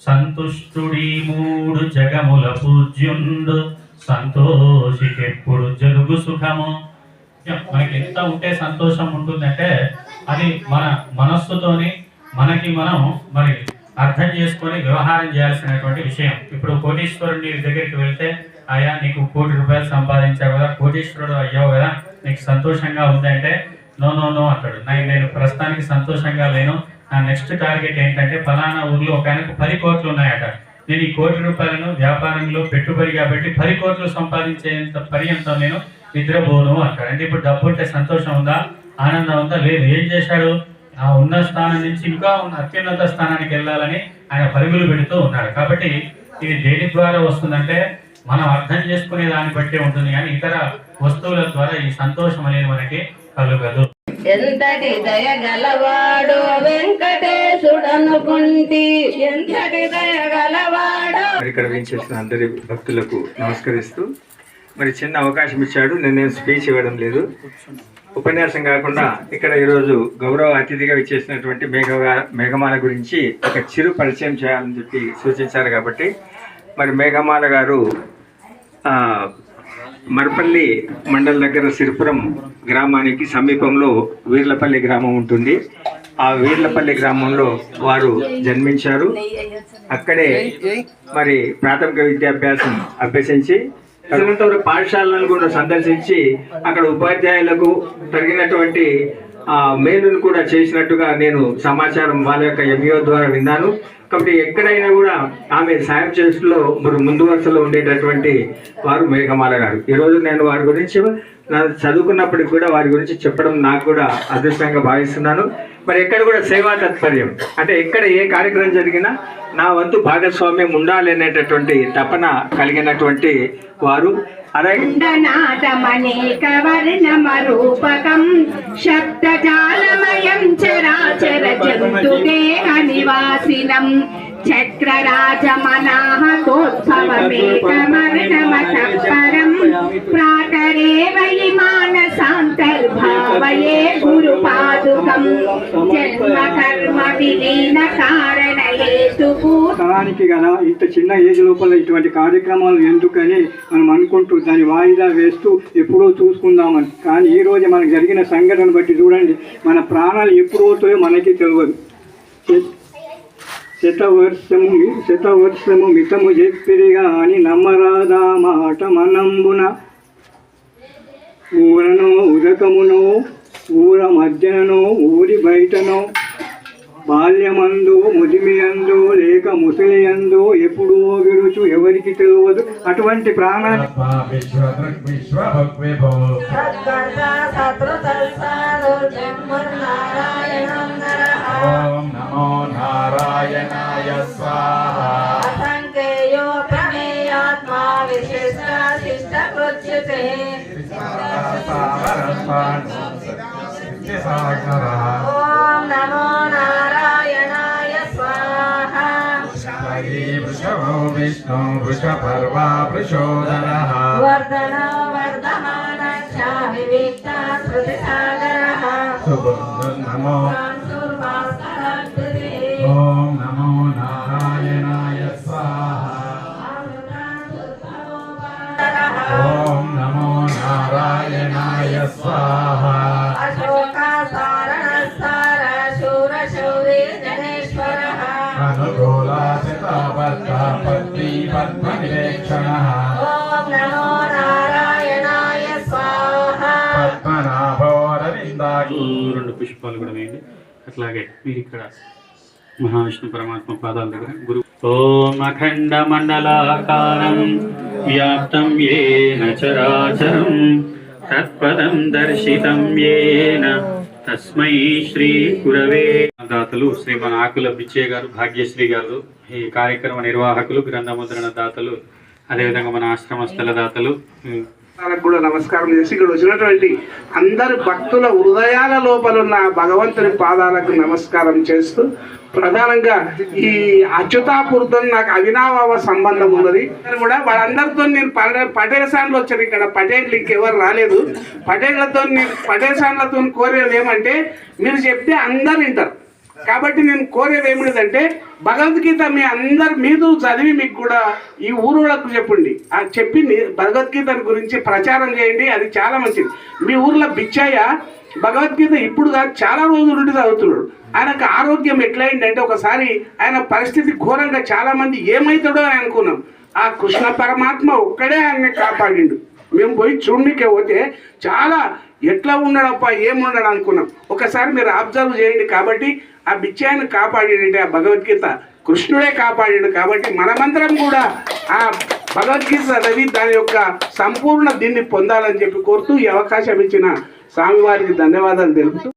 సంతుష్టుడి మూడు జగముల పూజ్యుండు. సంతోషికెప్పుడు జరుగు సుఖము. మనకి ఎంత ఉంటే సంతోషం ఉంటుందంటే అది మన మనస్సుతోని మనకి మనం మరి అర్థం చేసుకొని వ్యవహారం చేయాల్సినటువంటి విషయం. ఇప్పుడు కోటీశ్వరుడి దగ్గరికి వెళ్తే అయ్యా నీకు కోటి రూపాయలు సంపాదించావు కదా కోటీశ్వరుడు అయ్యావు కదా నీకు సంతోషంగా ఉందంటే నో నో నో అంటాడు. నేను ప్రస్తుతానికి సంతోషంగా లేను నా నెక్స్ట్ టార్గెట్ ఏంటంటే ఫలానా ఊర్లో ఒక ఆయనకు పది కోట్లు ఉన్నాయట. నేను ఈ కోటి రూపాయలను వ్యాపారంలో పెట్టుబడి కాబట్టి పది కోట్లు సంపాదించేంత పర్యంతం నేను నిద్రపోను అంటాడు. అంటే ఇప్పుడు డబ్బు ఉంటే సంతోషం ఉందా? ఆనందం ఉందా? లేదు. ఏం చేశాడు? ఆ ఉన్న స్థానం నుంచి ఇంకా ఉన్న అత్యున్నత స్థానానికి వెళ్ళాలని ఆయన పరుగులు పెడుతూ ఉన్నాడు. కాబట్టి ఇది దేని ద్వారా వస్తుందంటే మనం అర్థం చేసుకునే దాన్ని బట్టే ఉంటుంది. కానీ ఇతర వస్తువుల ద్వారా ఈ సంతోషం అనేది మనకి కలుగదు. ఎంతటి దయగలవాడు వెంకటేశుడనుకుంటి ఎంతటి దయగలవాడు మరి ఇక్కడ వేయించేసిన అందరి భక్తులకు నమస్కరిస్తూ మరి చిన్న అవకాశం ఇచ్చాడు నేనేం స్పీచ్ ఇవ్వడం లేదు. ఉపన్యాసం కాకుండా ఇక్కడ ఈరోజు గౌరవ అతిథిగా ఇచ్చేసినటువంటి మేఘ మేఘమాల గురించి ఒక చిరు పరిచయం చేయాలని చెప్పి సూచించారు కాబట్టి మరి మేఘమాల గారు మరపల్లి మండల దగ్గర సిరిపురం గ్రామానికి సమీపంలో వీర్లపల్లి గ్రామం ఉంటుంది. ఆ వీర్లపల్లి గ్రామంలో వారు జన్మించారు. అక్కడే మరి ప్రాథమిక విద్యాభ్యాసం అభ్యసించి తదనంతరం పాఠశాలను కూడా సందర్శించి అక్కడ ఉపాధ్యాయులకు తగినటువంటి మేలులు మేలును కూడా చేసినట్టుగా నేను సమాచారం వాళ్ళ యొక్క ఎంఈఓ ద్వారా విన్నాను. కాబట్టి ఎక్కడైనా కూడా ఆమె సాయం చేసులో మరి ముందు వరుసలో ఉండేటటువంటి వారు మేఘమాల గారు. ఈరోజు నేను వారి గురించి చదువుకున్నప్పటికి కూడా వారి గురించి చెప్పడం నాకు కూడా అదృష్టంగా భావిస్తున్నాను. మరి ఎక్కడ కూడా సేవా తత్పర్యం అంటే ఎక్కడ ఏ కార్యక్రమం జరిగినా నా వంతు భాగస్వామ్యం ఉండాలి అనేటటువంటి తపన కలిగినటువంటి వారు. అలాగే నాటమనేక వర్ణమరూపకం శబ్దజాలమయం చరాచర జంతుదేహ నివాసినం. చక్రరాజమనాహతోద్భవమేకమర్ణమతఃపరం ప్రాతరేవ మానసాంతర్భావయే గురుపాదుకం. జన్మ కర్మ విలీన కారణ స్థలానికి గల ఇంత చిన్న ఏజ్ లోపల ఇటువంటి కార్యక్రమాలు ఎందుకని మనం అనుకుంటూ దాన్ని వాయిదా వేస్తూ ఎప్పుడో చూసుకుందామని. కానీ ఈరోజు మనకు జరిగిన సంఘటన బట్టి చూడండి మన ప్రాణాలు ఎప్పుడు మనకి తెలియదు శత- శతవర్షము శతవర్షము మితము చెప్పిరిగా అని నమ్మరాదా మాట మనంబున. ఊరనో ఉదకమునో ఊర మధ్యననో ఊరి బయటనో బాల్యమందు ముదిమియందు లేక ముసలియందు ఎప్పుడో విడుచు ఎవరికి తెలియదు. అటువంటి ప్రాణాలు ఓం నమో నారాయణాయ స్వాహ అసంఖ్యేయో వృషభో విష్ణు వృషపర్వా వృషోదర వర్ధనో వర్ధమాన వివిక్త స్మృతి సాగర నమో ఓం నమో నారాయణాయ స్వాహ ఓం నమో నారాయణాయ స్వాహ అశోక నారాయణాయ స్వాహ. పద్మనాభోరవిందాకు రెండు పుష్పాలు కూడా వేయండి. అట్లాగే మీరు ఇక్కడ మహావిష్ణు పరమాత్మ పాదాల దగ్గర గురు ఓం అఖండ మండలాకారం వ్యాప్తం ఏన చరాచరం తత్పదం దర్శితం ఏన తస్మై శ్రీ గురవే. దాతలు శ్రీమన్ ఆకుల పిచ్చయ్య గారు భాగ్యశ్రీ గారు ఈ కార్యక్రమ నిర్వాహకులు గ్రంథముద్రణ దాతలు అదేవిధంగా మన ఆశ్రమ స్థలదాతలు కూడా నమస్కారం చేసి ఇక్కడ వచ్చినటువంటి అందరు భక్తుల హృదయాల లోపల ఉన్న భగవంతుని పాదాలకు నమస్కారం చేస్తూ ప్రధానంగా ఈ అచ్యుతాపూర్తం నాకు అవినాభావ సంబంధం ఉన్నది. కూడా వాళ్ళందరితో నేను పటే- పటేల్ సాన్లు వచ్చాను ఇక్కడ. పటేళ్ళు ఇంకెవరు రాలేదు. పటేళ్ళతో నేను పటేల్ సాన్లతో కోరేది ఏమంటే మీరు చెప్తే అందరు వింటారు. కాబట్టి నేను కోరేది ఏమిటంటే భగవద్గీత మీ అందరు మీరు చదివి మీకు కూడా ఈ ఊరులకు చెప్పండి. ఆ చెప్పి భగవద్గీత గురించి ప్రచారం చేయండి అది చాలా మంచిది. మీ ఊర్లో బిచ్చయ్య భగవద్గీత ఇప్పుడు కాదు చాలా రోజుల నుండి చదువుతున్నాడు. ఆయనకు ఆరోగ్యం ఎట్లయిందంటే ఒకసారి ఆయన పరిస్థితి ఘోరంగా చాలామంది ఏమవుతాడో అని అనుకున్నాం. ఆ కృష్ణ పరమాత్మ ఒక్కడే ఆయన్ని కాపాడిండు. మేము పోయి చూడనికే పోతే చాలా ఎట్లా ఉన్నాడప్ప ఏమున్నాడు అనుకున్నాం. ఒకసారి మీరు అబ్జర్వ్ చేయండి కాబట్టి ఆ బిచ్చాయను కాపాడింటే ఆ భగవద్గీత కృష్ణుడే కాపాడాడు కాబట్టి మనమందరం కూడా ఆ భగవద్గీత చదివి దాని యొక్క సంపూర్ణ దీన్ని పొందాలని చెప్పి కోరుతూ ఈ అవకాశం ఇచ్చిన స్వామివారికి ధన్యవాదాలు తెలుపుతూ